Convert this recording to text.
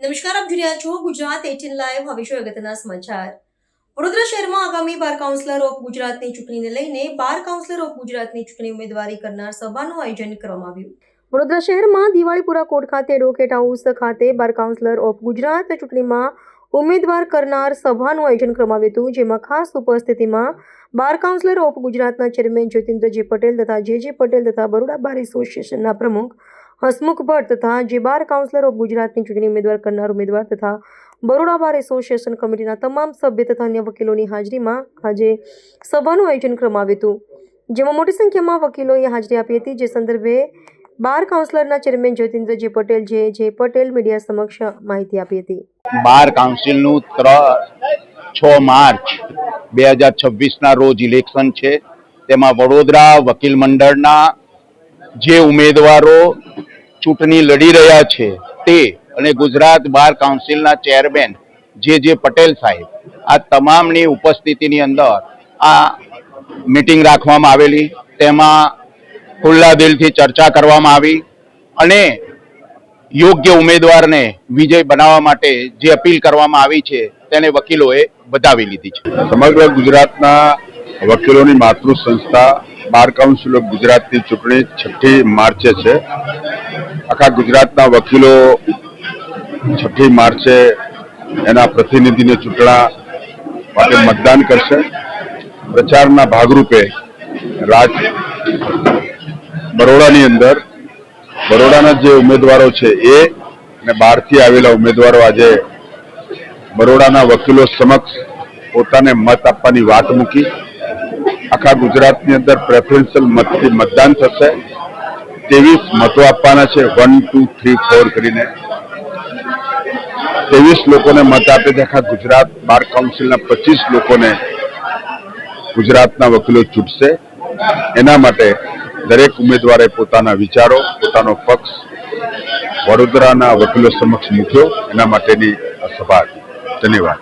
નમસ્કાર, આપ જોઈ છો ગુજરાત એટીન લાઈવ. હવે અગત્યના સમાચાર? વડોદરા શહેરમાં આગામી બાર કાઉન્સિલર ઓફ ગુજરાતની ચૂંટણીને લઈને બાર કાઉન્સિલર ઓફ ગુજરાતની ચૂંટણી ઉમેદવારી કરનાર સભાનું આયોજન કરવામાં આવ્યું. વડોદરા શહેરમાં દિવાળીપુરા કોર્ટ ખાતે એડવોકેટ હાઉસ ખાતે બાર કાઉન્સિલર ઓફ ગુજરાત ચૂંટણીમાં ઉમેદવાર કરનાર સભાનું આયોજન કરવામાં આવ્યું હતું, જેમાં ખાસ ઉપસ્થિતિમાં બાર કાઉન્સિલર ઓફ ગુજરાતના ચેરમેન જ્યોતિન્દ્રજી પટેલ તથા જે જે પટેલ તથા બરોડા બાર એસોસિએશનના પ્રમુખ હસમુખ ભટ્ટ તથા જે બાર કાઉન્સિલર ઓફ ગુજરાતની ચૂંટણી ઉમેદવાર, કરનાર ઉમેદવાર તથા બરોડા બાર એસોસિએશન કમિટીના તમામ સભ્ય તથા અન્ય વકીલોની હાજરીમાં આજે સભાનું આયોજન કરવામાં આવ્યું હતું. જેમાં મોટી સંખ્યામાં વકીલોએ હાજરી આપી હતી. જે સંદર્ભે બાર કાઉન્સિલરના ચેરમેન જ્યોતિન્દ્રજી પટેલ જે જે પટેલ મીડિયા સમક્ષ માહિતી આપી હતી. બાર કાઉન્સિલનું છ માર્ચ બે હજાર છવ્વીસના રોજ ઇલેક્શન છે. તેમાં વડોદરા વકીલ મંડળના જે ઉમેદવારો ચૂંટણી લડી રહ્યા છે તે અને ગુજરાત બાર કાઉન્સિલના ચેરમેન જે જે પટેલ સાહેબ આ તમામની ઉપસ્થિતિની અંદર આ મીટિંગ રાખવામાં આવેલી, તેમાં ખુલ્લા દિલથી ચર્ચા કરવામાં આવી અને યોગ્ય ઉમેદવારને વિજય બનાવવા માટે જે અપીલ કરવામાં આવી છે તેને વકીલોએ બતાવી લીધી છે. સમગ્ર ગુજરાતના વકીલોની માતૃ સંસ્થા બાર કાઉન્સિલ ઓફ ગુજરાતની ચૂંટણી છઠ્ઠી માર્ચે છે. આખા ગુજરાતના વકીલો છઠ્ઠી માર્ચે એના પ્રતિનિધિને ચૂંટણા માટે મતદાન કરશે. પ્રચારના ભાગરૂપે રાજ બરોડાની અંદર બરોડાના જે ઉમેદવારો છે એ અને બહારથી આવેલા ઉમેદવારો આજે બરોડાના વકીલો સમક્ષ પોતાને મત આપવાની વાત મૂકી. આખા ગુજરાતની અંદર પ્રેફરન્શિયલ મતથી મતદાન થશે. ત્રેવીસ મતો આપવાના છે. વન ટુ થ્રી ફોર કરીને. ત્રેવીસ લોકોને મત આપે આખા ગુજરાત બાર કાઉન્સિલના પચીસ લોકોને ગુજરાતના વકીલો ચૂંટશે. એના માટે દરેક ઉમેદવારે પોતાના વિચારો, પોતાનો પક્ષ વડોદરાના વકીલો સમક્ષ મૂક્યો. એના માટેની આ સભા હતી. ધન્યવાદ.